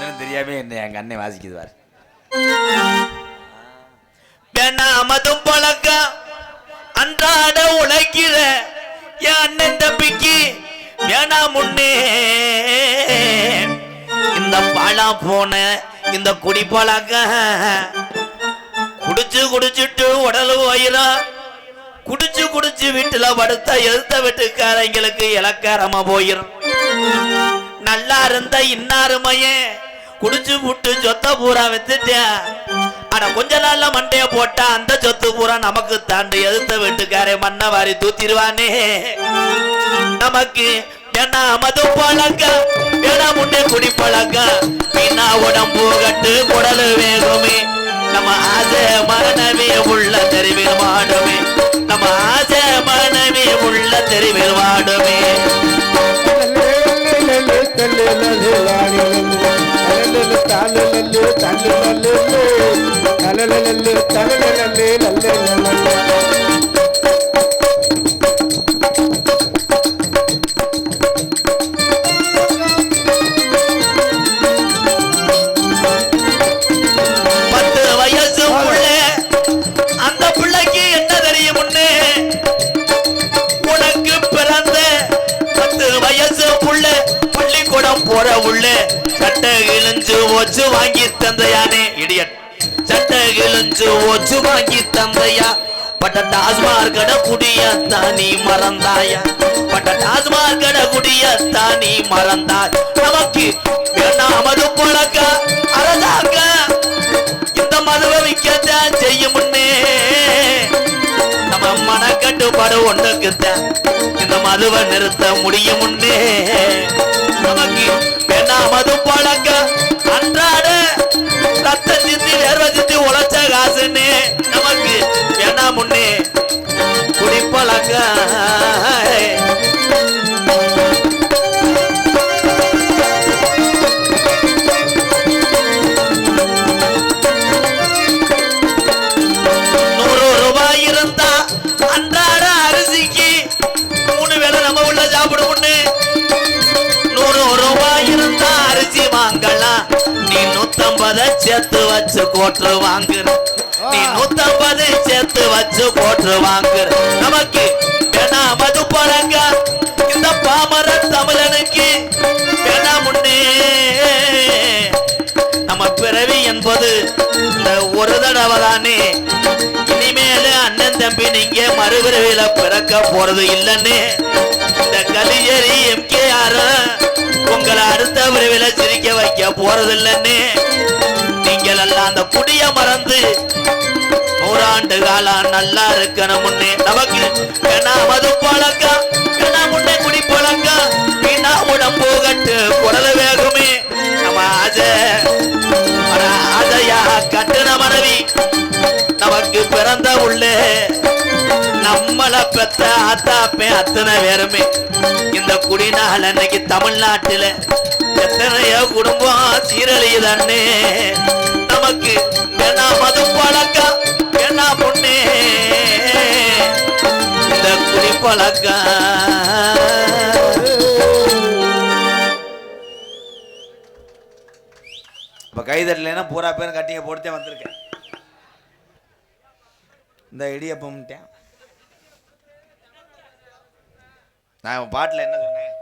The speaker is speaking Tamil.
என்னன்னு தெரியாம என்ன எங்க அண்ணன் வாசிக்குது பாரு வேணாமதும் பழக்கம் அன்றாட உழைக்கிற என் அண்ணன் தம்பிக்கு வேணா முன்னே. இந்த பழம் போன இந்த குடி பழக்கம் குடிச்சு குடிச்சிட்டு உடல் போயிடும் குடிச்சு குடிச்சு வீட்டுல படுத்த எழுத்த வீட்டுக்காரங்களுக்கு இலக்காரமா போயிரும். நல்லா இருந்த இன்னாருமையே குடிச்சு புட்டு சொத்த பூரா வித்துட்டேன். ஆனா கொஞ்ச நாள்ல மண்டைய போட்டா அந்த சொத்து பூரா நமக்கு தாண்டு எதிர்த்த வீட்டுக்காரே மண்ணை வாரி தூத்திடுவானே. நமக்கு ஏன்னா மது பழக்க? ஏன்னா முன்னே குடி பழக்க? பின்னா உடம்பு கட்டு குடலு வேகுமே. நம்ம ஆசை மரணமே உள்ள தெரிவில் வாடுமே. நம்ம ஆசை மரணமே உள்ள தெரிவில் வாடுமே. போற சட்டை கிழிஞ்சு வாங்கி தந்தையானே. இடியட். சட்டை கிழிஞ்சு வாங்கி தந்தையா? பட்ட டாஸ்மார் கட குடியத்தான் நீ மறந்தாயா? பட்ட டாஸ்மார் கட குடியத்தான் நீ மறந்தாய். நமக்கு வேணாமது பழக்க அரசாங்க இந்த மதுவை விற்கத்தான் செய்யும் மனக்கட்டுப்பாடு ஒண்ணுக்குத்தான் இந்த மதுவை நிறுத்த முடியும் உண்டு. நமக்கு வேணா மது பழக்க. அன்றாட ரத்த சித்தி வேர்வ சிந்தி உழைச்ச காசுன்னு. நமக்கு வேணா முன்னே. குடிப்பழக்க. நூத்தம்பதை சேர்த்து வச்சு கோட்டு வாங்குற. நீ நூத்தம்பது சேர்த்து வச்சு கோட்டு வாங்குற. நமக்கு வேணா மது பழங்க இந்த பாமர தமிழனுக்கு வேணா முன்னே. நம்ம பிறவி என்பது இந்த ஒரு தடவை தானே தம்பி நீங்க மறுபிறவில பிறக்க போறது இல்லைன்னு இந்த கலிஜரி எம்கேஆர் உங்களை அடுத்த பிறவில சிரிக்க வைக்க போறது இல்லைன்னு நீங்கள் எல்லாம் அந்த குடிய மறந்து நூறாண்டு காலம் நல்லா இருக்கணும் முன்னே நமக்கு வேணா மது பழக்கம் வேணா முன்னே குடி பழக்கம் வீணா உடம்பு போகட்டு குடல வேகுமே. நம்ம ஆசை ஆசையா கட்டுன மனைவி. நமக்கு பிறந்த உள்ளே. நம்மள பெத்த அத்தாப்பே அத்தனை பேருமே. இந்த குடிநாள் அன்னைக்கு தமிழ்நாட்டுல எத்தனையோ குடும்பம் சீரழியுதண்ணே. நமக்கு என்ன மது பழக்கம் என்ன பொண்ணே. இந்த குடி பழக்கம். இப்ப கைதட்டலைன்னா பூரா பேரும் கட்டிங்க போட்டுத்தே வந்திருக்கேன். இந்த இடியப்பம்ட்டேன் நான் பாட்டில் என்ன சொன்னேன்?